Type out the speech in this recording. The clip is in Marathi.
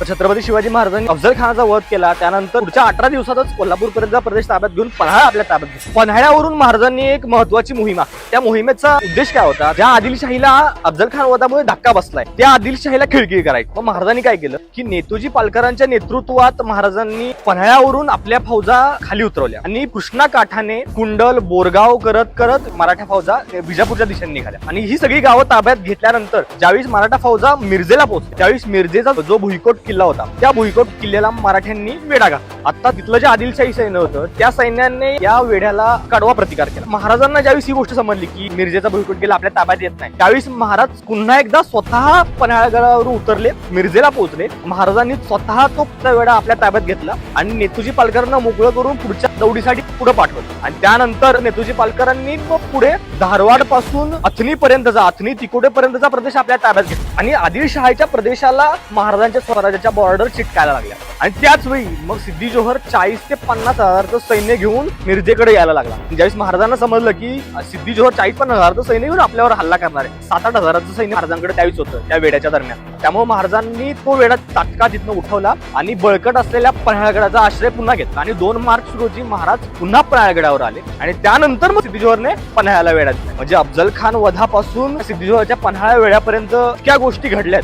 तर छत्रपती शिवाजी महाराजांनी अफजल खानाचा वध केला. त्यानंतर पुढच्या अठरा दिवसातच कोल्हापूर पर्यंत प्रदेश ताब्यात घेऊन पन्हाळा आपल्या ताब्यात घेतला. पन्हाळ्यावरून महाराजांनी एक महत्वाची मोहिमा त्या मोहिमेचा उद्देश काय होता? ज्या आदिलशाहीला अफजल खान वधामुळे धक्का बसलाय त्या आदिलशाहीला खिळखिळ करायची. मग महाराजांनी काय केलं? की नेतूजी पालकरांच्या नेतृत्वात महाराजांनी पन्हाळ्यावरून आपल्या फौजा खाली उतरवल्या. आणि कृष्णा काठाने कुंडल बोरगाव करत करत मराठा फौजा बिजापूरच्या दिशेने निघाल्या. आणि ही सगळी गावं ताब्यात घेतल्यानंतर ज्यावेळेस मराठा फौजा मिरजेला पोहोचली त्यावेळेस मिरजेचा जो भुईकोट किल्ला होता. त्या भुईकोट किल्ल्याला मराठ्यांनी वेढा घातला आता तिथलं जे आदिलशाही सैन्य होतं त्या सैन्याने या वेढ्याला कडवा प्रतिकार केला. महाराजांना ज्यावेळेस ही गोष्ट समजली की मिरजेचा भुईकोट किल्ला आपल्या ताब्यात येत नाही. त्यावेळेस महाराज पुन्हा एकदा स्वतः पन्हाळगडावर उतरले मिरजेला पोहोचले. महाराजांनी स्वतः तो वेढा आपल्या ताब्यात घेतला आणि नेतूजी पालकरांना मोकळं करून पुढच्या दौडीसाठी पुढे पाठवलं. आणि त्यानंतर नेतूजी पालकरांनी मग पुढे धारवाडपासून अथनी पर्यंतचा अथनी तिकोडे पर्यंतचा प्रदेश आपल्या ताब्यात घेतला. आणि आदिलशहाच्या प्रदेशाला महाराजांच्या स्वराज्याच्या बॉर्डर चिटकायला लागल्या. आणि त्याच वेळी मग सिद्धी जोहर चाळीस ते पन्नास हजारचं सैन्य घेऊन मिरजेकडे यायला लागला. ज्यावेळेस महाराजांना समजलं की सिद्धी जोहर चाळीस पन्नास हजारचं सैन्य घेऊन आपल्यावर हल्ला करणार आहे सात आठ हजाराचं सैन्य महाराजांकडे त्यावेळीच होतं त्या वेड्याच्या दरम्यान. त्यामुळे महाराजांनी तो वेळा तात्काळ तिथनं उठवला आणि बळकट असलेल्या पन्हाळगडाचा आश्रय पुन्हा घेतला. आणि दोन मार्च रोजी महाराज पुन्हा पन्हाळगडावर आले. आणि त्यानंतर मग सिद्धीजोहरने पन्हाळ्याला वेढा दिला. म्हणजे अफजल खान वधापासून सिद्धीजोहरच्या पन्हाळ्या वेळापर्यंत क्या गोष्टी घडल्यात.